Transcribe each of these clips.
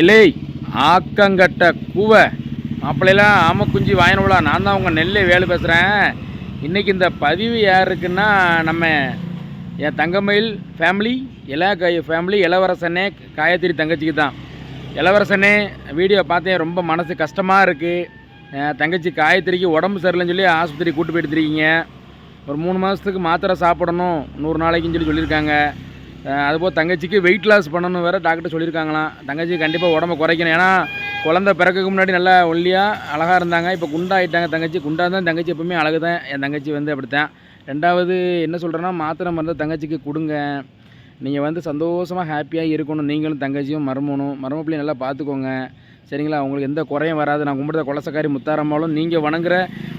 இல்லை ஆக்கங்கட்ட கூவை. மாப்பிள்ளையெல்லாம் ஆம குஞ்சு வாயினவுலா நான் தான் உங்கள் நெல்லை வேலை பேசுகிறேன் இன்றைக்கி இந்த பதிவு யாருக்குன்னா நம்ம என் தங்கமயில் ஃபேமிலி எல்லா கை ஃபேமிலி இளவரசனே காயத்ரி தங்கச்சிக்கு தான். இளவரசனே வீடியோ பார்த்தேன் ரொம்ப மனசு கஷ்டமாக இருக்குது தங்கச்சி காயத்ரிக்கு உடம்பு சரியில்லைன்னு சொல்லி ஆஸ்பத்திரி கூட்டு போயிட்டு ஒரு மூணு மாதத்துக்கு மாத்திரை சாப்பிடணும் நூறு நாளைக்குன்னு சொல்லி சொல்லியிருக்காங்க. அதுபோல் தங்கச்சிக்கு வெயிட் லாஸ் பண்ணணும் வேறு டாக்டர் சொல்லியிருக்காங்களாம். தங்கச்சி கண்டிப்பாக உடம்பை குறைக்கணும். ஏன்னா குழந்த பிறக்கக்கு முன்னாடி நல்லா ஒல்லியாக அழகாக இருந்தாங்க. இப்போ குண்டாகிட்டாங்க தங்கச்சி. குண்டாக தான் தங்கச்சி எப்போவுமே அழகு தான் என் தங்கச்சி வந்து அப்படித்தான். ரெண்டாவது என்ன சொல்கிறேன்னா மாத்திரை மருந்து தங்கச்சிக்கு கொடுங்க. நீங்கள் வந்து சந்தோஷமாக ஹாப்பியாக இருக்கணும். நீங்களும் தங்கச்சியும் மருமணும். மருமப்பிள்ளையும் நல்லா பார்த்துக்கோங்க சரிங்களா? உங்களுக்கு எந்த குறையும் வராது. நான் கும்பிடுற குலசக்காரி முத்தாரம்மாலும் நீங்கள் வணங்குற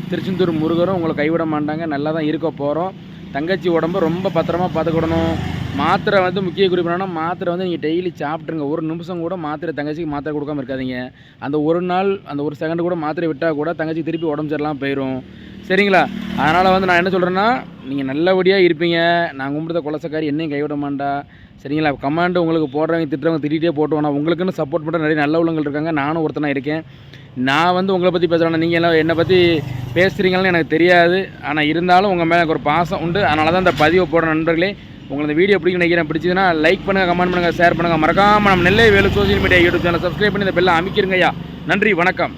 திருச்செந்தூர் முருகரும் உங்களை கைவிட மாட்டாங்க. நல்லா தான் இருக்க போகிறோம் தங்கச்சி உடம்பு ரொம்ப பத்திரமா பார்த்துக்கிடணும் மாத்திரை வந்து முக்கிய குறிப்பு என்னன்னா மாத்திரை வந்து நீங்கள் டெய்லி சாப்பிட்ருங்க ஒரு நிமிஷம் கூட மாத்திரை தங்கச்சிக்கு மாத்திரை கொடுக்காம இருக்காதிங்க. அந்த ஒரு நாள் அந்த ஒரு செகண்ட் கூட மாத்திரை விட்டால் கூட தங்கச்சி திருப்பி உடம்பு சரியில்லாம போயிடும் சரிங்களா? அதனால் வந்து நான் என்ன சொல்கிறேன்னா நீங்கள் நல்லபடியாக இருப்பீங்க. நான் கும்பிடுற குலசக்காரி என்னையும் கைவிட மாட்டா. சரிங்களா? கமாண்டு உங்களுக்கு போடுறவங்க திட்டுறவங்க திட்டிகிட்டே போட்டு உங்களுக்குன்னு சப்போர்ட் பண்ணுற நிறைய நல்ல உள்ளவங்கள் இருக்காங்க. நானும் ஒருத்தனாக இருக்கேன். நான் வந்து உங்களை பற்றி பேசுகிறேன் நீங்கள் எல்லாம் என்னை பற்றி பேசுகிறீங்கன்னு எனக்கு தெரியாது. ஆனால் இருந்தாலும் உங்கள் மேலே எனக்கு ஒரு பாசம் உண்டு. அதனால தான் இந்த பதிவை போடுற நண்பர்களே. உங்களுக்கு இந்த வீடியோ பிடிக்கும் நினைக்கிறேன். பிடிச்சதுன்னா லைக் பண்ணுங்கள் கமெண்ட் பண்ணுங்கள் ஷேர் பண்ணுங்கள் மறக்காமல் நம்ம Nellai Velu social media YouTube channel subscribe பண்ணி இந்த பெல்லாம் அமைக்கிறங்கய்யா நன்றி வணக்கம்.